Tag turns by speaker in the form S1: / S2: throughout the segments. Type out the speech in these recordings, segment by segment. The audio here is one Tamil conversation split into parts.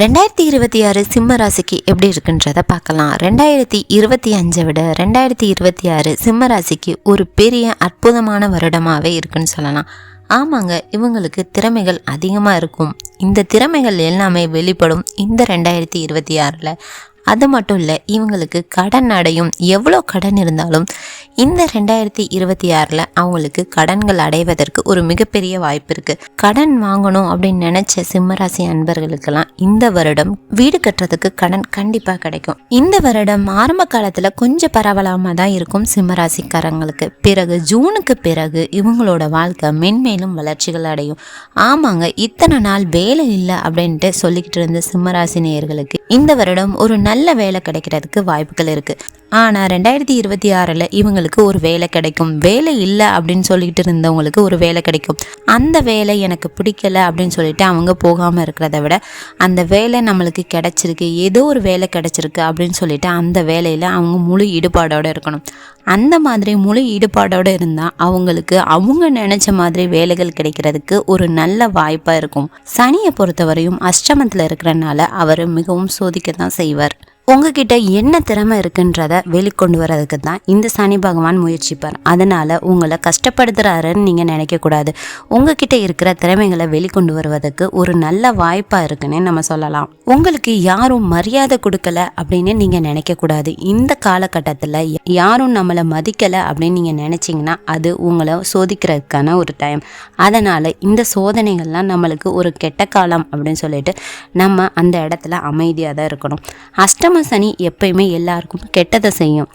S1: ரெண்டாயிரத்தி இருபத்தி ஆறு சிம்ம ராசிக்கு எப்படி இருக்குன்றத பார்க்கலாம். ரெண்டாயிரத்தி இருபத்தி அஞ்சை விட ரெண்டாயிரத்தி இருபத்தி ஆறு சிம்ம ராசிக்கு ஒரு பெரிய அற்புதமான வருடமாகவே இருக்குன்னு சொல்லலாம். ஆமாங்க இவங்களுக்கு திறமைகள் அதிகமாக இருக்கும். இந்த திறமைகள் எல்லாமே வெளிப்படும் இந்த ரெண்டாயிரத்தி இருபத்தி ஆறில். அது மட்டும் இல்லை இவங்களுக்கு கடன் அடையும் எவ்வளோ கடன் இருந்தாலும் இந்த ரெண்டாயிரத்தி இருபத்தி ஆறில் அவங்களுக்கு கடன்கள் அடைவதற்கு ஒரு மிகப்பெரிய வாய்ப்பு இருக்குது கடன் வாங்கணும் அப்படின்னு நினச்ச சிம்மராசி அன்பர்களுக்கெல்லாம் இந்த வருடம் வீடு கட்டுறதுக்கு கடன் கண்டிப்பாக கிடைக்கும். இந்த வருடம் ஆரம்ப காலத்தில் கொஞ்சம் பரவலாமல் தான் இருக்கும் சிம்மராசிக்காரங்களுக்கு. பிறகு ஜூனுக்கு பிறகு இவங்களோட வாழ்க்கை மென்மேலும் வளர்ச்சிகள் அடையும். ஆமாங்க இத்தனை நாள் வேலை இல்லை அப்படின்ட்டு சொல்லிக்கிட்டு இருந்த சிம்மராசி நேயர்களுக்கு இந்த வருடம் ஒரு நல்ல நல்ல வேலை கிடைக்கிறதுக்கு வாய்ப்புகள் இருக்குது ஆனால் ரெண்டாயிரத்தி இருபத்தி ஆறில் இவங்களுக்கு ஒரு வேலை கிடைக்கும். வேலை இல்லை அப்படின்னு சொல்லிட்டு இருந்தவங்களுக்கு ஒரு வேலை கிடைக்கும். அந்த வேலை எனக்கு பிடிக்கல அப்படின்னு சொல்லிட்டு அவங்க போகாமல் இருக்கிறத விட அந்த வேலை நம்மளுக்கு கிடைச்சிருக்கு. ஏதோ ஒரு வேலை கிடைச்சிருக்கு அப்படின்னு சொல்லிட்டு அந்த வேலையில் அவங்க முழு ஈடுபாடோடு இருக்கணும். அந்த மாதிரி முழு ஈடுபாடோடு இருந்தால் அவங்களுக்கு அவங்க நினச்ச மாதிரி வேலைகள் கிடைக்கிறதுக்கு ஒரு நல்ல வாய்ப்பாக இருக்கும். சனியை பொறுத்தவரையும் அஷ்டமத்தில் இருக்கிறனால அவர் மிகவும் சோதிக்க தான் செய்வார். உங்ககிட்ட என்ன திறமை இருக்குன்றத வெளிக்கொண்டு வர்றதுக்கு தான் இந்த சனி பகவான் முயற்சிப்பார். அதனால் உங்களை கஷ்டப்படுத்துறாருன்னு நீங்கள் நினைக்கக்கூடாது. உங்ககிட்ட இருக்கிற திறமைகளை வெளிக்கொண்டு வருவதற்கு ஒரு நல்ல வாய்ப்பாக இருக்குன்னு நம்ம சொல்லலாம். உங்களுக்கு யாரும் மரியாதை கொடுக்கல அப்படின்னு நீங்கள் நினைக்கக்கூடாது. இந்த காலகட்டத்தில் யாரும் நம்மளை மதிக்கலை அப்படின்னு நீங்கள் நினச்சிங்கன்னா அது உங்களை சோதிக்கிறதுக்கான ஒரு டைம் அதனால் இந்த சோதனைகள்லாம் நம்மளுக்கு ஒரு கெட்ட காலம் அப்படின்னு சொல்லிட்டு நம்ம அந்த இடத்துல அமைதியாக தான் இருக்கணும். அஷ்டம சனி எப்பயுமே எல்லாருக்கும் கெட்டதை செய்யும்.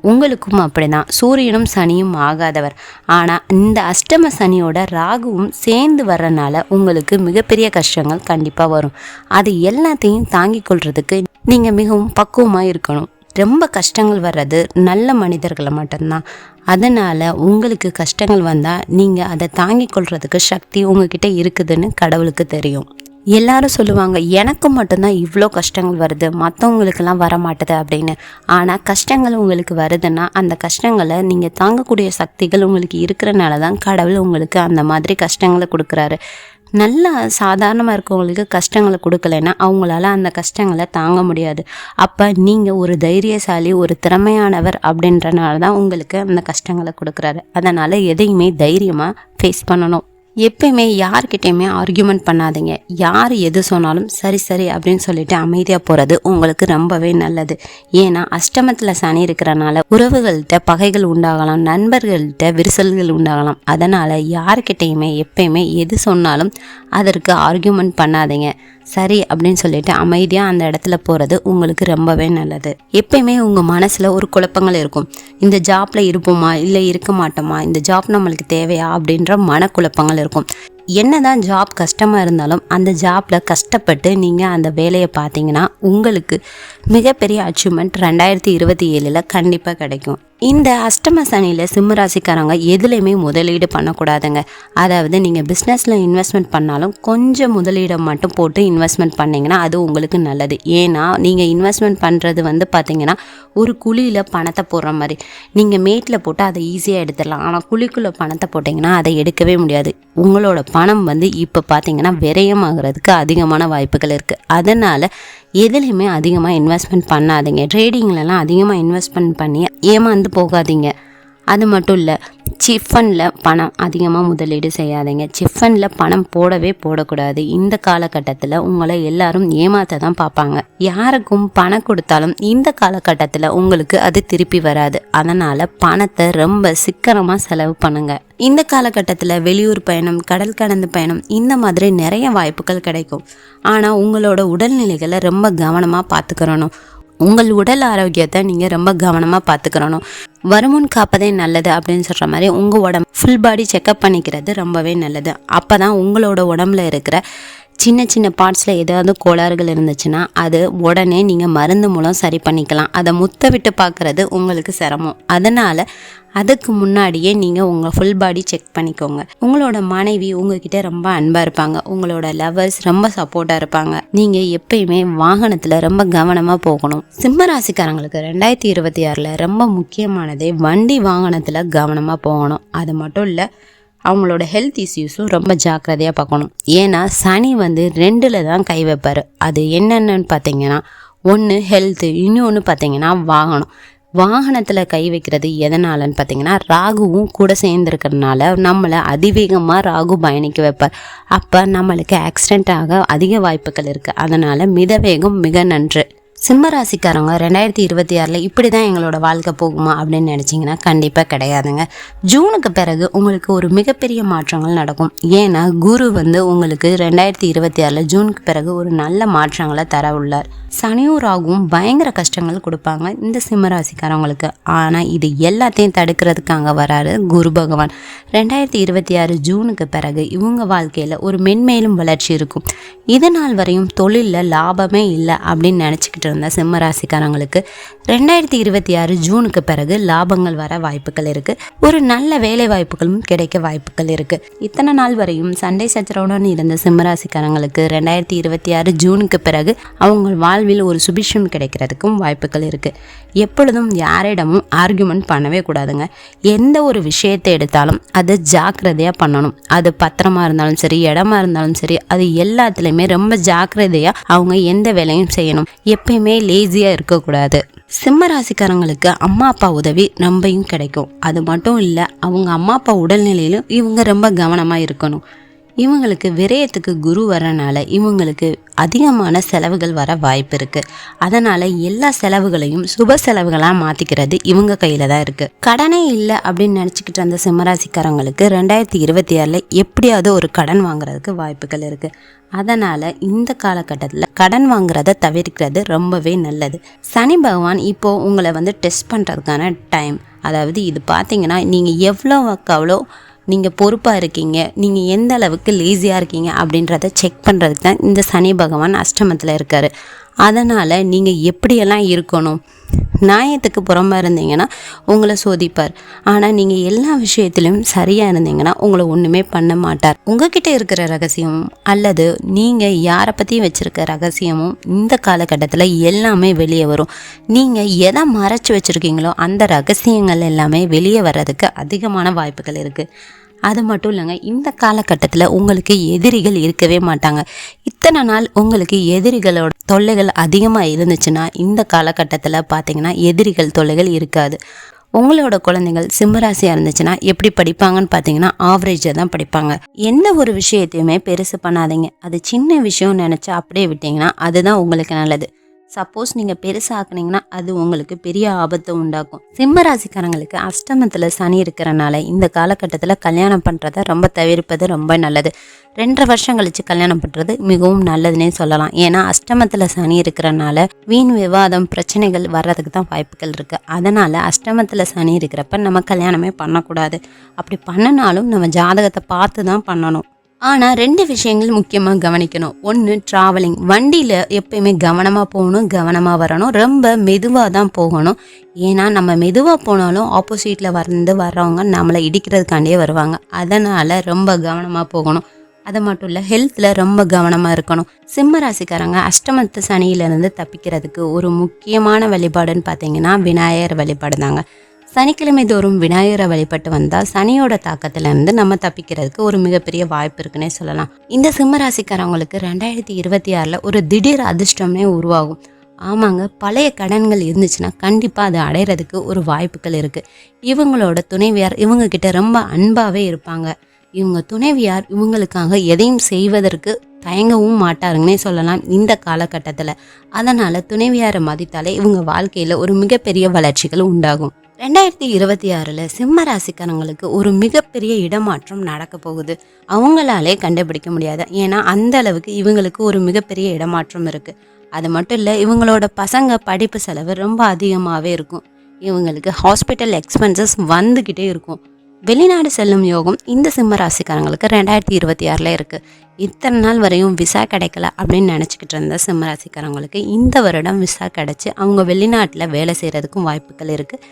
S1: உங்களுக்கும் அப்படிதான். சூரியனும் சனியும் ஆகாதவர். ஆனால் இந்த அஷ்டம சனியோட ராகுவும் சேர்ந்து வர்றனால உங்களுக்கு மிகப்பெரிய கஷ்டங்கள் கண்டிப்பாக வரும். அது எல்லாத்தையும் தாங்கிக் கொள்றதுக்கு நீங்கள் மிகவும் பக்குவமாக இருக்கணும். ரொம்ப கஷ்டங்கள் வர்றது நல்ல மனிதர்களை மட்டும்தான். அதனால் உங்களுக்கு கஷ்டங்கள் வந்தால் நீங்கள் அதை தாங்கிக் கொள்றதுக்கு சக்தி உங்ககிட்ட இருக்குதுன்னு கடவுளுக்கு தெரியும். எல்லாரும் சொல்லுவாங்க எனக்கு மட்டும்தான் இவ்வளோ கஷ்டங்கள் வருது மற்றவங்களுக்கெல்லாம் வர மாட்டுது அப்படின்னு. ஆனால் கஷ்டங்கள் உங்களுக்கு வருதுன்னா அந்த கஷ்டங்களை நீங்கள் தாங்கக்கூடிய சக்திகள் உங்களுக்கு இருக்கிறனால தான் கடவுள் உங்களுக்கு அந்த மாதிரி கஷ்டங்களை கொடுக்குறாரு. நல்ல சாதாரணமாக இருக்கவங்களுக்கு கஷ்டங்களை கொடுக்கலைன்னா அவங்களால அந்த கஷ்டங்களை தாங்க முடியாது. அப்போ நீங்கள் ஒரு தைரியசாலி ஒரு திறமையானவர் அப்படின்றனால தான் உங்களுக்கு அந்த கஷ்டங்களை கொடுக்குறாரு. அதனால் எதையுமே தைரியமாக ஃபேஸ் பண்ணணும். எப்பயுமே யார்கிட்டயுமே ஆர்கியூமெண்ட் பண்ணாதீங்க. யார் எது சொன்னாலும் சரி சரி அப்படின்னு சொல்லிட்டு அமைதியாக போகிறது உங்களுக்கு ரொம்பவே நல்லது. ஏன்னா அஷ்டமத்தில் சனி இருக்கிறனால உறவுகள்கிட்ட பகைகள் உண்டாகலாம் நண்பர்கள்கிட்ட விரிசல்கள் உண்டாகலாம். அதனால் யார்கிட்டயுமே எப்பயுமே எது சொன்னாலும் அதற்கு ஆர்கியூமெண்ட் பண்ணாதீங்க. சரி அப்படின்னு சொல்லிட்டு அமைதியாக அந்த இடத்துல போகிறது உங்களுக்கு ரொம்பவே நல்லது. எப்பயுமே உங்கள் மனசில் ஒரு குழப்பங்கள் இருக்கும். இந்த ஜாப்பில் இருப்போமா? இல்லை இருக்க மாட்டோமா? இந்த ஜாப் நம்மளுக்கு தேவையா? அப்படின்ற மனக்குழப்பங்கள் இருக்கும். என்னதான் ஜாப் கஷ்டமாக இருந்தாலும் அந்த ஜாப்பில் கஷ்டப்பட்டு நீங்கள் அந்த வேலையை பார்த்தீங்கன்னா உங்களுக்கு மிகப்பெரிய அச்சீவ்மெண்ட் ரெண்டாயிரத்தி இருபத்தி ஏழில் கண்டிப்பாக கிடைக்கும். இந்த அஷ்டம சனியில் சிம்மராசிக்காரங்க எதுலேயுமே முதலீடு பண்ணக்கூடாதுங்க. அதாவது நீங்கள் பிஸ்னஸில் இன்வெஸ்ட்மெண்ட் பண்ணாலும் கொஞ்சம் முதலீடை மட்டும் போட்டு இன்வெஸ்ட்மெண்ட் பண்ணிங்கன்னா அது உங்களுக்கு நல்லது. ஏன்னா நீங்கள் இன்வெஸ்ட்மெண்ட் பண்ணுறது வந்து பார்த்தீங்கன்னா ஒரு குழியில் பணத்தை போடுற மாதிரி. நீங்கள் மேட்டில் போட்டு அதை ஈஸியாக எடுத்துடலாம். ஆனால் குழிக்குள்ளே பணத்தை போட்டிங்கன்னா அதை எடுக்கவே முடியாது. உங்களோட பணம் வந்து இப்போ பார்த்தீங்கன்னா விரயமாகிறதுக்கு அதிகமான வாய்ப்புகள் இருக்குது அதனால் எதுலேயுமே அதிகமாக இன்வெஸ்ட்மெண்ட் பண்ணாதீங்க. ட்ரேடிங்லலாம் அதிகமாக இன்வெஸ்ட்மெண்ட் பண்ணி ஏமாந்து போகாதீங்க. அது மட்டும் இல்லை சிஃபனில் பணம் அதிகமாக முதலீடு செய்யாதீங்க. சிஃபனில் பணம் போடவே போடக்கூடாது. இந்த காலகட்டத்தில் உங்களை எல்லாரும் ஏமாத்த தான் பார்ப்பாங்க. யாருக்கும் பணம் கொடுத்தாலும் இந்த காலகட்டத்தில் உங்களுக்கு அது திருப்பி வராது. அதனால் பணத்தை ரொம்ப சிக்கனமாக செலவு பண்ணுங்க. இந்த காலகட்டத்தில் வெளியூர் பயணம் கடல் கடந்த பயணம் இந்த மாதிரி நிறைய வாய்ப்புகள் கிடைக்கும். ஆனால் உங்களோட உடல்நிலைகளை ரொம்ப கவனமாக பார்த்துக்கிறணும் உங்கள் உடல் ஆரோக்கியத்தை நீங்கள் ரொம்ப கவனமாக பார்த்துக்கிறணும். வருமுன் காப்பதே நல்லது அப்படின்னு சொல்கிற மாதிரி உங்கள் உடம்பு ஃபுல் பாடி செக்கப் பண்ணிக்கிறது ரொம்பவே நல்லது. அப்போ தான் உங்களோட உடம்புல இருக்கிற சின்ன சின்ன பார்ட்ஸில் ஏதாவது கோளாறுகள் இருந்துச்சுன்னா அது உடனே நீங்கள் மருந்து மூலம் சரி பண்ணிக்கலாம். அதை முத்த விட்டு பார்க்குறது உங்களுக்கு சிரமம். அதனால் அதுக்கு முன்னாடியே நீங்கள் உங்கள் ஃபுல் பாடி செக் பண்ணிக்கோங்க. உங்களோட மனைவி உங்ககிட்ட ரொம்ப அன்பாக இருப்பாங்க. உங்களோட லவர்ஸ் ரொம்ப சப்போர்ட்டாக இருப்பாங்க. நீங்கள் எப்பயுமே வாகனத்தில் ரொம்ப கவனமாக போகணும். சிம்ம ராசிக்காரங்களுக்கு ரெண்டாயிரத்தி இருபத்தி ஆறில் ரொம்ப முக்கியமானதே வண்டி வாகனத்தில் கவனமாக போகணும். அது மட்டும் இல்லை
S2: அவங்களோட ஹெல்த் இஷ்யூஸும் ரொம்ப ஜாக்கிரதையாக பார்க்கணும். ஏன்னா சனி வந்து ரெண்டில் தான் கை வைப்பார். அது என்னென்னு பார்த்தீங்கன்னா ஒன்று ஹெல்த்து இன்னொன்று பார்த்தீங்கன்னா வாகனம். வாகனத்தில் கை வைக்கிறது எதனாலன்னு பார்த்தீங்கன்னா ராகுவும் கூட சேர்ந்துருக்கிறதுனால நம்மளை அதிவேகமாக ராகு பயணிக்க வைப்பார். அப்போ நம்மளுக்கு ஆக்சிடென்ட் ஆக அதிக வாய்ப்புகள் இருக்குது அதனால் மிதவேகம் மிக நன்று. சிம்மராசிக்காரங்க ரெண்டாயிரத்தி இருபத்தி ஆறில் இப்படி தான் எங்களோட வாழ்க்கை போகுமா அப்படின்னு நினச்சிங்கன்னா கண்டிப்பாக கிடையாதுங்க. ஜூனுக்கு பிறகு உங்களுக்கு ஒரு மிகப்பெரிய மாற்றங்கள் நடக்கும். ஏன்னா குரு வந்து உங்களுக்கு ரெண்டாயிரத்தி இருபத்தி ஆறில் ஜூனுக்கு பிறகு ஒரு நல்ல மாற்றங்களை தர உள்ளார். சனியும் ராகுவும் பயங்கர கஷ்டங்கள் கொடுப்பாங்க இந்த சிம்மராசிக்காரவங்களுக்கு ஆனால் இது எல்லாத்தையும் தடுக்கிறதுக்காக வராரு குரு பகவான். ரெண்டாயிரத்தி இருபத்தி ஆறு ஜூனுக்கு பிறகு இவங்க வாழ்க்கையில் ஒரு மென்மேலும் வளர்ச்சி இருக்கும். இது நாள் வரையும் தொழிலில் லாபமே இல்லை அப்படின்னு நினச்சிக்கிட்டு இருந்த சிம்ம ராசிக்காரங்களுக்கு ரெண்டாயிரத்தி இருபத்தி ஆறு ஜூனுக்கு பிறகு லாபங்கள் வர வாய்ப்புகள் இருக்குது ஒரு நல்ல வேலை வாய்ப்புகளும் கிடைக்க வாய்ப்புகள் இருக்குது இத்தனை நாள் வரையும் சண்டை சச்சரவுடன் இருந்த சிம்ம ராசிக்காரங்களுக்கு ரெண்டாயிரத்தி இருபத்தி ஆறு ஜூனுக்கு பிறகு அவங்க வாழ்வில் ஒரு சுபிஷம் கிடைக்கிறதுக்கும் வாய்ப்புகள் இருக்குது எப்பொழுதும் யாரிடமும் ஆர்கியூமெண்ட் பண்ணவே கூடாதுங்க. எந்த ஒரு விஷயத்தை எடுத்தாலும் அதை ஜாக்கிரதையாக பண்ணணும். அது பத்திரமா இருந்தாலும் சரி இடமா இருந்தாலும் சரி அது எல்லாத்துலேயுமே ரொம்ப ஜாக்கிரதையாக அவங்க எந்த வேலையும் செய்யணும். எப்பயுமே லேசியாக இருக்கக்கூடாது. சிம்ம ராசிக்காரங்களுக்கு அம்மா அப்பா உதவி ரொம்பையும் கிடைக்கும். அது மட்டும் இல்லை அவங்க அம்மா அப்பா உடல்நிலையிலும் இவங்க ரொம்ப கவனமாக இருக்கணும். இவங்களுக்கு விரயத்துக்கு குரு வரனால இவங்களுக்கு அதிகமான செலவுகள் வர வாய்ப்பு இருக்குது அதனால் எல்லா செலவுகளையும் சுப செலவுகளாக மாற்றிக்கிறது இவங்க கையில் தான் இருக்குது கடனே இல்லை அப்படின்னு நினச்சிக்கிட்டு இருந்த சிம்மராசிக்காரங்களுக்கு ரெண்டாயிரத்தி இருபத்தி ஆறில் எப்படியாவது ஒரு கடன் வாங்குறதுக்கு வாய்ப்புகள் இருக்குது அதனால் இந்த காலகட்டத்தில் கடன் வாங்குறத தவிர்க்கிறது ரொம்பவே நல்லது. சனி பகவான் இப்போது உங்களை வந்து டெஸ்ட் பண்ணுறதுக்கான டைம் அதாவது இது பார்த்தீங்கன்னா நீங்கள் எவ்வளோக்கு அவ்வளோ நீங்கள் பொறுப்பாக இருக்கீங்க நீங்கள் எந்த அளவுக்கு லேசியாக இருக்கீங்க அப்படின்றத செக் பண்ணுறதுக்கு தான் இந்த சனி பகவான் அஷ்டமத்தில் இருக்கார். அதனால் நீங்கள் எப்படியெல்லாம் இருக்கணும் நியாயத்துக்கு புறம்பாக இருந்தீங்கன்னா உங்களை சோதிப்பார். ஆனால் நீங்கள் எல்லா விஷயத்திலும் சரியாக இருந்தீங்கன்னா உங்களை ஒன்றுமே பண்ண மாட்டார். உங்ககிட்ட இருக்கிற ரகசியமும் அல்லது நீங்கள் யாரை பற்றியும் வச்சுருக்க ரகசியமும் இந்த காலகட்டத்தில் எல்லாமே வெளியே வரும். நீங்கள் எதை மறைச்சி வச்சுருக்கீங்களோ அந்த ரகசியங்கள் எல்லாமே வெளியே வர்றதுக்கு அதிகமான வாய்ப்புகள் இருக்குது அது மட்டும் இல்லைங்க இந்த காலகட்டத்தில் உங்களுக்கு எதிரிகள் இருக்கவே மாட்டாங்க. இத்தனை நாள் உங்களுக்கு எதிரிகளோட தொல்லைகள் அதிகமாக இருந்துச்சுன்னா இந்த காலகட்டத்தில் பார்த்தீங்கன்னா எதிரிகள் தொல்லைகள் இருக்காது. உங்களோட குழந்தைகள் சிம்மராசியாக இருந்துச்சுன்னா எப்படி படிப்பாங்கன்னு பார்த்தீங்கன்னா ஆவரேஜாக தான் படிப்பாங்க. எந்த ஒரு விஷயத்தையுமே பெருசு பண்ணாதீங்க. அது சின்ன விஷயம் நினச்சா அப்படியே விட்டிங்கன்னா அதுதான் உங்களுக்கு நல்லது. சப்போஸ் நீங்கள் பெருசாக்குனீங்கன்னா அது உங்களுக்கு பெரிய ஆபத்தை உண்டாக்கும். சிம்ம ராசிக்காரங்களுக்கு அஷ்டமத்தில் சனி இருக்கிறனால இந்த காலகட்டத்தில் கல்யாணம் பண்ணுறத ரொம்ப தவிர்ப்பது ரொம்ப நல்லது. ரெண்டரை வருஷம் கழிச்சு கல்யாணம் பண்ணுறது மிகவும் நல்லதுன்னே சொல்லலாம். ஏன்னா அஷ்டமத்தில் சனி இருக்கிறனால வீண் விவாதம் பிரச்சனைகள் வர்றதுக்கு தான் வாய்ப்புகள் இருக்குது அதனால் அஷ்டமத்தில் சனி இருக்கிறப்ப நம்ம கல்யாணமே பண்ணக்கூடாது. அப்படி பண்ணினாலும் நம்ம ஜாதகத்தை பார்த்து தான் பண்ணணும். ஆனால் ரெண்டு விஷயங்கள் முக்கியமாக கவனிக்கணும். ஒன்று ட்ராவலிங் வண்டியில் எப்பயுமே கவனமாக போகணும் கவனமாக வரணும். ரொம்ப மெதுவாக தான் போகணும். ஏன்னா நம்ம மெதுவாக போனாலும் ஆப்போசிட்டில் வந்து வர்றவங்க நம்மளை இடிக்கிறதுக்காண்டியே வருவாங்க. அதனால் ரொம்ப கவனமாக போகணும். அது மட்டும் இல்லை ஹெல்த்தில் ரொம்ப கவனமாக இருக்கணும். சிம்ம ராசிக்காரங்க அஷ்டமத்து சனியிலேருந்து தப்பிக்கிறதுக்கு ஒரு முக்கியமான வழிபாடுன்னு பார்த்தீங்கன்னா விநாயகர் வழிபாடு தாங்க சனிக்கிழமை தோறும் விநாயகரை வழிபட்டு வந்தால் சனியோட தாக்கத்திலிருந்து நம்ம தப்பிக்கிறதுக்கு ஒரு மிகப்பெரிய வாய்ப்பு இருக்குன்னே சொல்லலாம். இந்த சிம்ம ராசிக்காரவங்களுக்கு ரெண்டாயிரத்தி இருபத்தி ஆறில் ஒரு திடீர் அதிர்ஷ்டமே உருவாகும். ஆமாங்க பழைய கடன்கள் இருந்துச்சுன்னா கண்டிப்பாக அதை அடையிறதுக்கு ஒரு வாய்ப்புகள் இருக்குது இவங்களோட துணைவியார் இவங்கக்கிட்ட ரொம்ப அன்பாகவே இருப்பாங்க. இவங்க துணைவியார் இவங்களுக்காக எதையும் செய்வதற்கு தயங்கவும் மாட்டாருங்கன்னே சொல்லலாம் இந்த காலகட்டத்தில். அதனால் துணைவியாரை மதித்தாலே இவங்க வாழ்க்கையில் ஒரு மிகப்பெரிய வளர்ச்சிகள் உண்டாகும். ரெண்டாயிரத்தி இருபத்தி ஆறில் சிம்ம ராசிக்காரங்களுக்கு ஒரு மிகப்பெரிய இடமாற்றம் நடக்க போகுது. அவங்களாலே கண்டுபிடிக்க முடியாது. ஏன்னா அந்த அளவுக்கு இவங்களுக்கு ஒரு மிகப்பெரிய இடமாற்றம் இருக்குது அது மட்டும் இல்லை இவங்களோட பசங்க படிப்பு செலவு ரொம்ப அதிகமாகவே இருக்கும். இவங்களுக்கு ஹாஸ்பிட்டல் எக்ஸ்பென்சஸ் வந்துக்கிட்டே இருக்கும். வெளிநாடு செல்லும் யோகம் இந்த சிம்ம ராசிக்காரங்களுக்கு ரெண்டாயிரத்தி இருபத்தி ஆறில் இருக்குது இத்தனை நாள் வரையும் விசா கிடைக்கல அப்படின்னு நினச்சிக்கிட்டு இருந்த சிம்ம ராசிக்காரங்களுக்கு இந்த வருடம் விசா கிடச்சி அவங்க வெளிநாட்டில் வேலை செய்கிறதுக்கும் வாய்ப்புகள் இருக்குது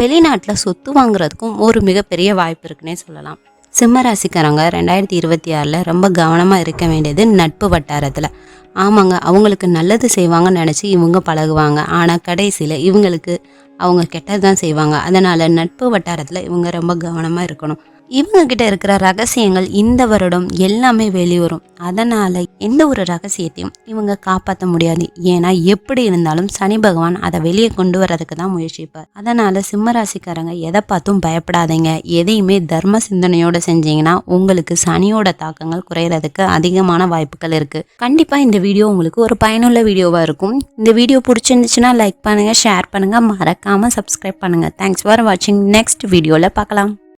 S2: வெளிநாட்டில் சொத்து வாங்குறதுக்கும் ஒரு மிகப்பெரிய வாய்ப்பு இருக்குன்னே சொல்லலாம். சிம்மராசிக்காரங்க ரெண்டாயிரத்தி இருபத்தி ஆறில் ரொம்ப கவனமாக இருக்க வேண்டியது நட்பு வட்டாரத்தில். ஆமாங்க அவங்களுக்கு நல்லது செய்வாங்கன்னு நினச்சி இவங்க பழகுவாங்க. ஆனால் கடைசியில் இவங்களுக்கு அவங்க கெட்டது தான் செய்வாங்க. அதனால் நட்பு வட்டாரத்தில் இவங்க ரொம்ப கவனமாக இருக்கணும். இவங்க கிட்ட இருக்கிற ரகசியங்கள் இந்த வருடம் எல்லாமே வெளிவரும். அதனால எந்த ஒரு ரகசியத்தையும் இவங்க காப்பாற்ற முடியாது. ஏன்னா எப்படி இருந்தாலும் சனி பகவான் அதை வெளியே கொண்டு வர்றதுக்கு தான் முயற்சிப்பார். அதனால சிம்ம ராசிக்காரங்க எதை பார்த்தும் பயப்படாதீங்க. எதையுமே தர்ம சிந்தனையோட செஞ்சீங்கன்னா உங்களுக்கு சனியோட தாக்கங்கள் குறையறதுக்கு அதிகமான வாய்ப்புகள் இருக்கு. கண்டிப்பா இந்த வீடியோ உங்களுக்கு ஒரு பயனுள்ள வீடியோவா இருக்கும். இந்த வீடியோ பிடிச்சிருந்துச்சுன்னா லைக் பண்ணுங்க ஷேர் பண்ணுங்க. மறக்காம சப்ஸ்கிரைப் பண்ணுங்க. தேங்க்ஸ் ஃபார் வாட்சிங் நெக்ஸ்ட் வீடியோல பார்க்கலாம்.